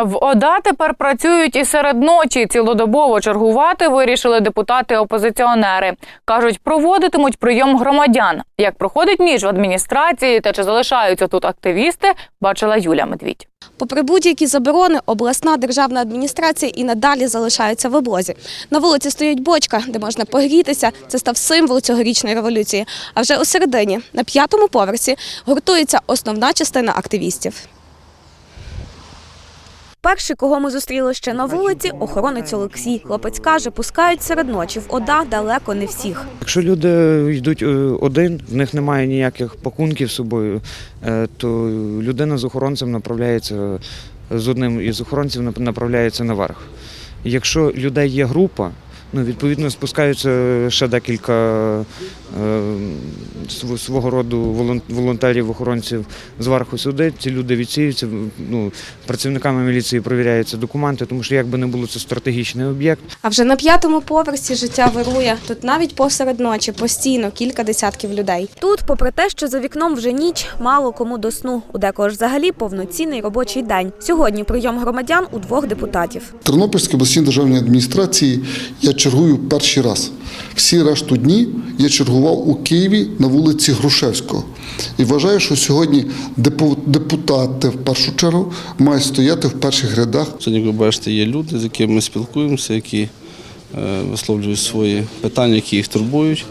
В ОДА тепер працюють і серед ночі. Цілодобово чергувати вирішили депутати-опозиціонери. Кажуть, проводитимуть прийом громадян. Як проходить ніж в адміністрації та чи залишаються тут активісти, бачила Юля Медвідь. Попри будь-які заборони, обласна державна адміністрація і надалі залишаються в облозі. На вулиці стоїть бочка, де можна погрітися. Це став символ цьогорічної революції. А вже у середині, на п'ятому поверсі, гуртується основна частина активістів. Перший, кого ми зустріли ще на вулиці, охоронець Олексій. Хлопець каже, пускають серед ночі в ОДА далеко не всіх. Якщо люди йдуть е, один, в них немає ніяких пакунків з собою, е, то людина з охоронцем направляється з одним із охоронців направляється наверх. Якщо людей є група, ну відповідно спускаються ще декілька е, свого роду волон- волонтерів, охоронців зверху сюди. Ці люди відсіюються. Ну, працівниками міліції перевіряються документи, тому що якби не було це стратегічний об'єкт. А вже на п'ятому поверсі життя вирує. Тут навіть посеред ночі постійно кілька десятків людей. Тут, попри те, що за вікном вже ніч, мало кому до сну. У декого ж взагалі повноцінний робочий день. Сьогодні прийом громадян у двох депутатів. Тернопільській обласній державній адміністрації я чергую перший раз. Всі решту дні я чергував у Києві на вулиці Грушевського. І вважаю, що сьогодні депу- депутати в першу чергу мають стояти в перших рядах Сьогодні, ви бачите, є люди, з якими ми спілкуємося, які е, висловлюють свої питання, які їх турбують.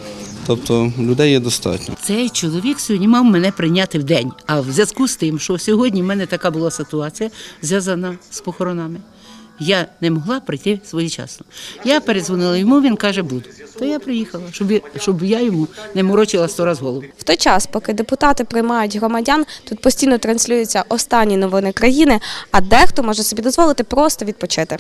Тобто людей є достатньо. Цей чоловік сьогодні мав мене прийняти в день. А в зв'язку з тим, що сьогодні в мене така була ситуація, зв'язана з похоронами. Я не могла прийти своєчасно. Я передзвонила йому, він каже, буду. То я приїхала, щоб, щоб я йому не морочила сто раз голову. В той час, поки депутати приймають громадян, тут постійно транслюються останні новини країни, а дехто може собі дозволити просто відпочити.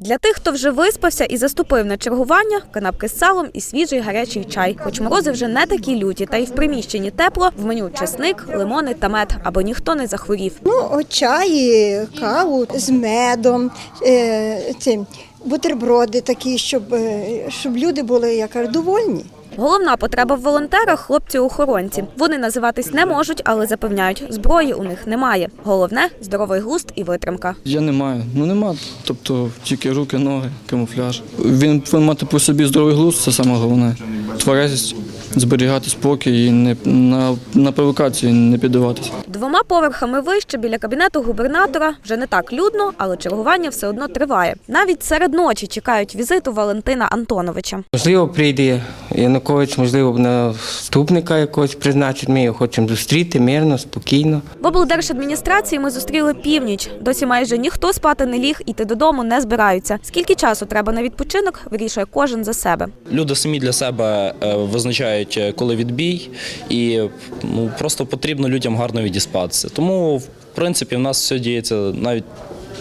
Для тих, хто вже виспався і заступив на чергування, канапки з салом і свіжий гарячий чай. Хоч морози вже не такі люті, та й в приміщенні тепло, в меню чесник, лимони та мед, аби ніхто не захворів. Ну, чай, каву з медом, е, цим. бутерброди такі, щоб, е, щоб люди були як довольні. Головна потреба в волонтерах хлопці-охоронці. Вони називатись не можуть, але запевняють, зброї у них немає. Головне здоровий глузд і витримка. Я не маю. Ну нема. Тобто тільки руки, ноги, камуфляж. Він повинен мати по собі здоровий глузд, це саме головне. Тверезість, зберігати спокій і не на, на провокації не піддаватися. Двома поверхами вище біля кабінету губернатора вже не так людно, але чергування все одно триває. Навіть серед ночі чекають візиту Валентина Антоновича. Можливо, прийде Янукович, можливо, наступника якогось призначить. Ми його хочемо зустріти мирно, спокійно. В облдержадміністрації ми зустріли північ. Досі майже ніхто спати не ліг, іти додому не збираються. Скільки часу треба на відпочинок, вирішує кожен за себе. Люди самі для себе е, визначають, е, коли відбій, і ну, просто потрібно людям гарно відіспатися. Тому, в принципі, в нас все діється навіть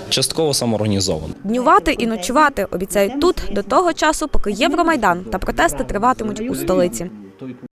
частково самоорганізовано. Днювати і ночувати обіцяють тут до того часу, поки Євромайдан та протести триватимуть у столиці.